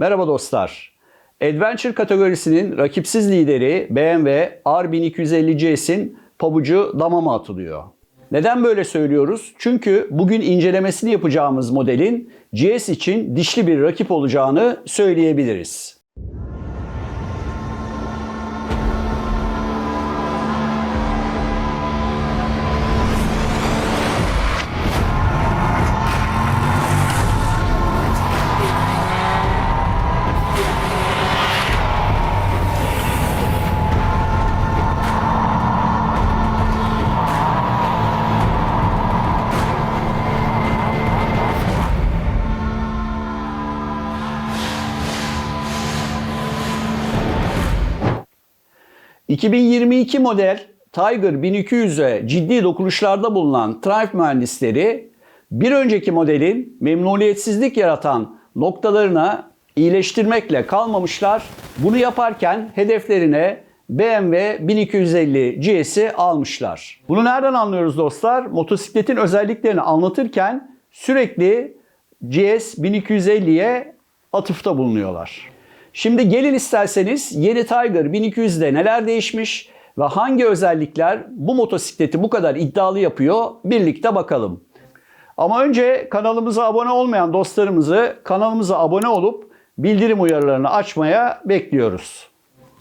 Merhaba dostlar. Adventure kategorisinin rakipsiz lideri BMW R1250 pabucu damama atılıyor. Neden böyle söylüyoruz? Çünkü bugün incelemesini yapacağımız modelin GS için dişli bir rakip olacağını söyleyebiliriz. ...2022 model Tiger 1200'e ciddi dokunuşlarda bulunan Triumph mühendisleri... ...bir önceki modelin memnuniyetsizlik yaratan noktalarına iyileştirmekle kalmamışlar. Bunu yaparken hedeflerine BMW 1250 GS'i almışlar. Bunu nereden anlıyoruz dostlar? Motosikletin özelliklerini anlatırken sürekli GS 1250'ye atıfta bulunuyorlar. Şimdi gelin isterseniz yeni Tiger 1200'de neler değişmiş ve hangi özellikler bu motosikleti bu kadar iddialı yapıyor birlikte bakalım. Ama önce kanalımıza abone olmayan dostlarımızı kanalımıza abone olup bildirim uyarılarını açmaya bekliyoruz.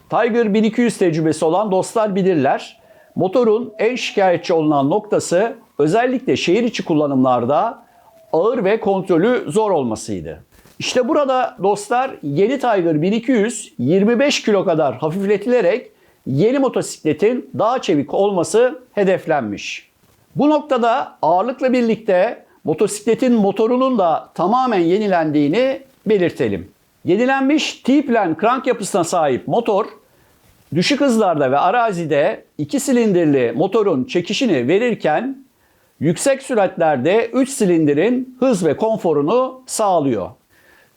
Tiger 1200 tecrübesi olan dostlar bilirler. Motorun en şikayetçi olunan noktası özellikle şehir içi kullanımlarda ağır ve kontrolü zor olmasıydı. İşte burada dostlar yeni Tiger 1200 25 kilo kadar hafifletilerek yeni motosikletin daha çevik olması hedeflenmiş. Bu noktada ağırlıkla birlikte motosikletin motorunun da tamamen yenilendiğini belirtelim. Yenilenmiş T-plan krank yapısına sahip motor düşük hızlarda ve arazide 2 silindirli motorun çekişini verirken yüksek süratlerde 3 silindirin hız ve konforunu sağlıyor.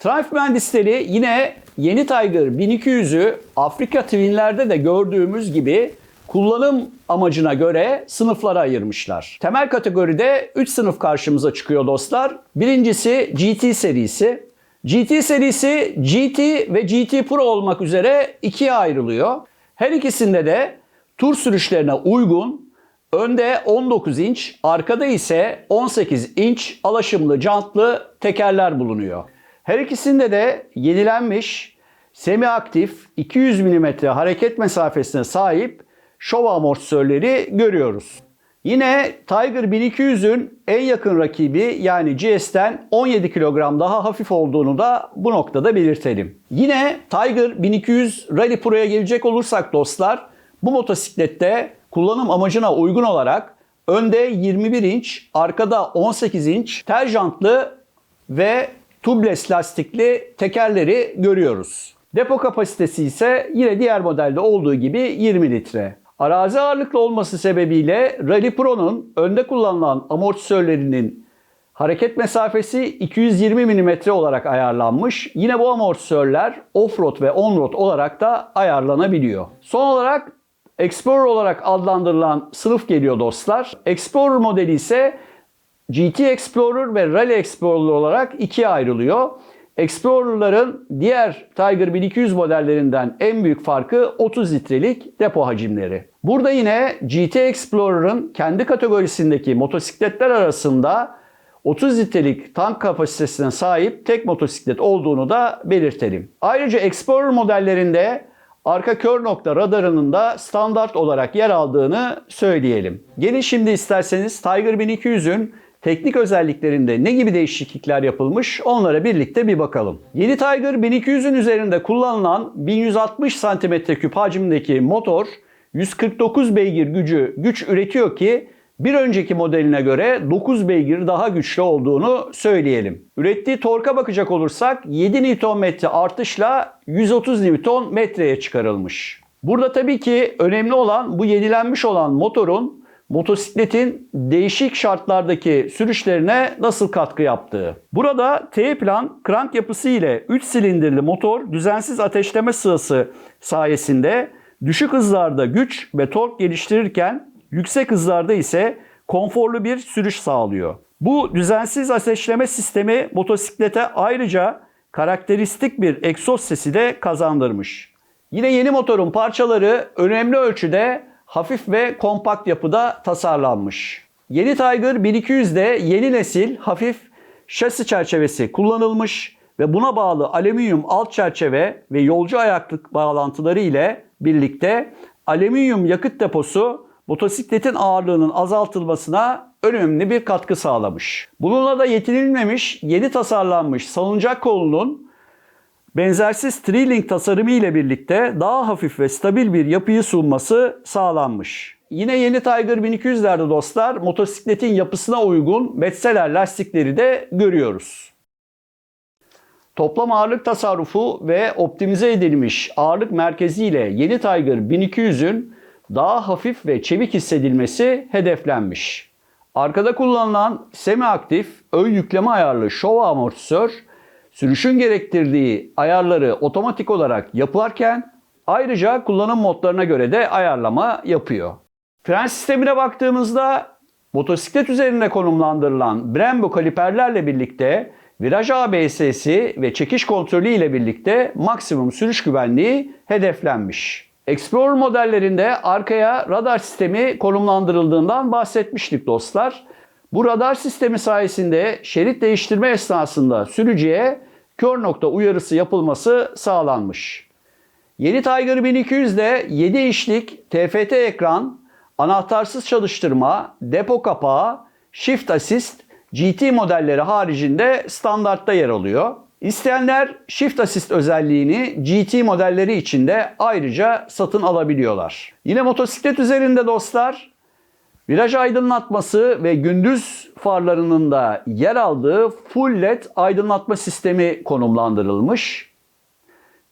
Triumph mühendisleri yine yeni Tiger 1200'ü Afrika Twin'lerde de gördüğümüz gibi kullanım amacına göre sınıflara ayırmışlar. Temel kategoride 3 sınıf karşımıza çıkıyor dostlar. Birincisi GT serisi. GT serisi GT ve GT Pro olmak üzere ikiye ayrılıyor. Her ikisinde de tur sürüşlerine uygun önde 19 inç, arkada ise 18 inç alaşımlı jantlı tekerler bulunuyor. Her ikisinde de yenilenmiş semi aktif 200 mm hareket mesafesine sahip şov amortisörleri görüyoruz. Yine Tiger 1200'ün en yakın rakibi yani GS'ten 17 kilogram daha hafif olduğunu da bu noktada belirtelim. Yine Tiger 1200 Rally Pro'ya gelecek olursak dostlar bu motosiklette kullanım amacına uygun olarak önde 21 inç, arkada 18 inç tel jantlı ve tubeless lastikli tekerleri görüyoruz. Depo kapasitesi ise yine diğer modelde olduğu gibi 20 litre. Arazi ağırlıklı olması sebebiyle Rally Pro'nun önde kullanılan amortisörlerinin hareket mesafesi 220 mm olarak ayarlanmış. Yine bu amortisörler off-road ve on-road olarak da ayarlanabiliyor. Son olarak Explorer olarak adlandırılan sınıf geliyor dostlar. Explorer modeli ise GT Explorer ve Rally Explorer olarak ikiye ayrılıyor. Explorer'ların diğer Tiger 1200 modellerinden en büyük farkı 30 litrelik depo hacimleri. Burada yine GT Explorer'ın kendi kategorisindeki motosikletler arasında 30 litrelik tank kapasitesine sahip tek motosiklet olduğunu da belirtelim. Ayrıca Explorer modellerinde arka kör nokta radarının da standart olarak yer aldığını söyleyelim. Gelin şimdi isterseniz Tiger 1200'ün teknik özelliklerinde ne gibi değişiklikler yapılmış onlara birlikte bir bakalım. Yeni Tiger 1200'ün üzerinde kullanılan 1160 cm3 hacimdeki motor 149 beygir gücü güç üretiyor ki bir önceki modeline göre 9 beygir daha güçlü olduğunu söyleyelim. Ürettiği torka bakacak olursak 7 Nm artışla 130 Nm'ye çıkarılmış. Burada tabii ki önemli olan bu yenilenmiş olan motorun motosikletin değişik şartlardaki sürüşlerine nasıl katkı yaptığı. Burada T-plan krank yapısı ile 3 silindirli motor düzensiz ateşleme sırası sayesinde düşük hızlarda güç ve tork geliştirirken yüksek hızlarda ise konforlu bir sürüş sağlıyor. Bu düzensiz ateşleme sistemi motosiklete ayrıca karakteristik bir egzoz sesi de kazandırmış. Yine yeni motorun parçaları önemli ölçüde hafif ve kompakt yapıda tasarlanmış. Yeni Tiger 1200'de yeni nesil hafif şasi çerçevesi kullanılmış ve buna bağlı alüminyum alt çerçeve ve yolcu ayaklık bağlantıları ile birlikte alüminyum yakıt deposu motosikletin ağırlığının azaltılmasına önemli bir katkı sağlamış. Bununla da yetinilmemiş yeni tasarlanmış salıncak kolunun benzersiz Trilink tasarımı ile birlikte daha hafif ve stabil bir yapıyı sunması sağlanmış. Yine yeni Tiger 1200'lerde dostlar motosikletin yapısına uygun Metzeler lastikleri de görüyoruz. Toplam ağırlık tasarrufu ve optimize edilmiş ağırlık merkezi ile yeni Tiger 1200'ün daha hafif ve çevik hissedilmesi hedeflenmiş. Arkada kullanılan semi-aktif ön yükleme ayarlı şov amortisör sürüşün gerektirdiği ayarları otomatik olarak yaparken ayrıca kullanım modlarına göre de ayarlama yapıyor. Fren sistemine baktığımızda motosiklet üzerinde konumlandırılan Brembo kaliperlerle birlikte viraj ABS'si ve çekiş kontrolü ile birlikte maksimum sürüş güvenliği hedeflenmiş. Explorer modellerinde arkaya radar sistemi konumlandırıldığından bahsetmiştik dostlar. Bu radar sistemi sayesinde şerit değiştirme esnasında sürücüye kör nokta uyarısı yapılması sağlanmış. Yeni Tiger 1200'de 7 inçlik TFT ekran, anahtarsız çalıştırma, depo kapağı, Shift Assist, GT modelleri haricinde standartta yer alıyor. İsteyenler Shift Assist özelliğini GT modelleri için de ayrıca satın alabiliyorlar. Yine motosiklet üzerinde dostlar Viraj aydınlatması ve gündüz farlarının da yer aldığı full led aydınlatma sistemi konumlandırılmış.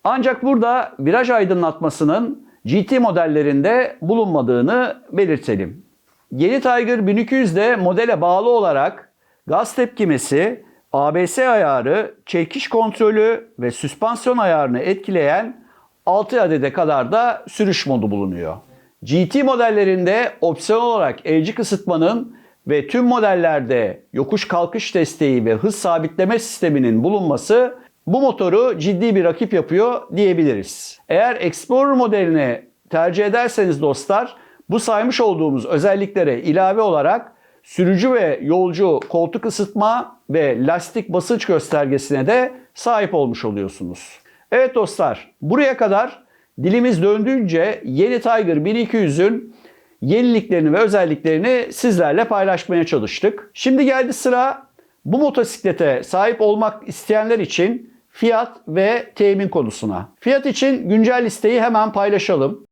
Ancak burada viraj aydınlatmasının GT modellerinde bulunmadığını belirtelim. Yeni Tiger 1200'de modele bağlı olarak gaz tepkimesi, ABS ayarı, çekiş kontrolü ve süspansiyon ayarını etkileyen 6 adede kadar da sürüş modu bulunuyor. GT modellerinde opsiyonel olarak elci kısıtmanın ve tüm modellerde yokuş kalkış desteği ve hız sabitleme sisteminin bulunması bu motoru ciddi bir rakip yapıyor diyebiliriz. Eğer Explorer modelini tercih ederseniz dostlar bu saymış olduğumuz özelliklere ilave olarak sürücü ve yolcu koltuk ısıtma ve lastik basınç göstergesine de sahip olmuş oluyorsunuz. Evet dostlar buraya kadar dilimiz döndüğünce yeni Tiger 1200'ün yeniliklerini ve özelliklerini sizlerle paylaşmaya çalıştık. Şimdi geldi sıra bu motosiklete sahip olmak isteyenler için fiyat ve temin konusuna. Fiyat için güncel listeyi hemen paylaşalım.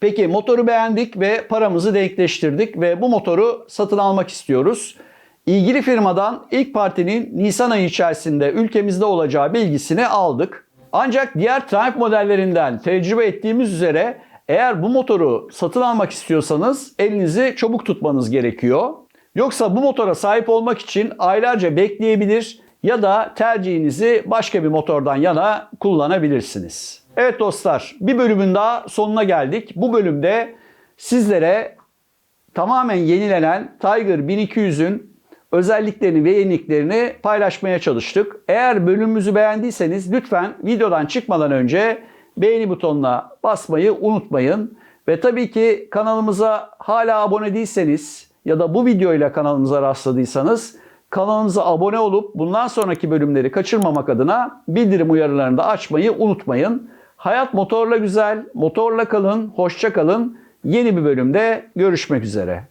Peki motoru beğendik ve paramızı denkleştirdik ve bu motoru satın almak istiyoruz. İlgili firmadan ilk partinin Nisan ayı içerisinde ülkemizde olacağı bilgisini aldık. Ancak diğer Triumph modellerinden tecrübe ettiğimiz üzere eğer bu motoru satın almak istiyorsanız elinizi çabuk tutmanız gerekiyor. Yoksa bu motora sahip olmak için aylarca bekleyebilir ya da tercihinizi başka bir motordan yana kullanabilirsiniz. Evet dostlar bir bölümün daha sonuna geldik. Bu bölümde sizlere tamamen yenilenen Tiger 1200'ün özelliklerini ve yeniliklerini paylaşmaya çalıştık. Eğer bölümümüzü beğendiyseniz lütfen videodan çıkmadan önce beğeni butonuna basmayı unutmayın. Ve tabii ki kanalımıza hala abone değilseniz ya da bu videoyla kanalımıza rastladıysanız kanalımıza abone olup bundan sonraki bölümleri kaçırmamak adına bildirim uyarılarını da açmayı unutmayın. Hayat motorla güzel, motorla kalın, hoşça kalın. Yeni bir bölümde görüşmek üzere.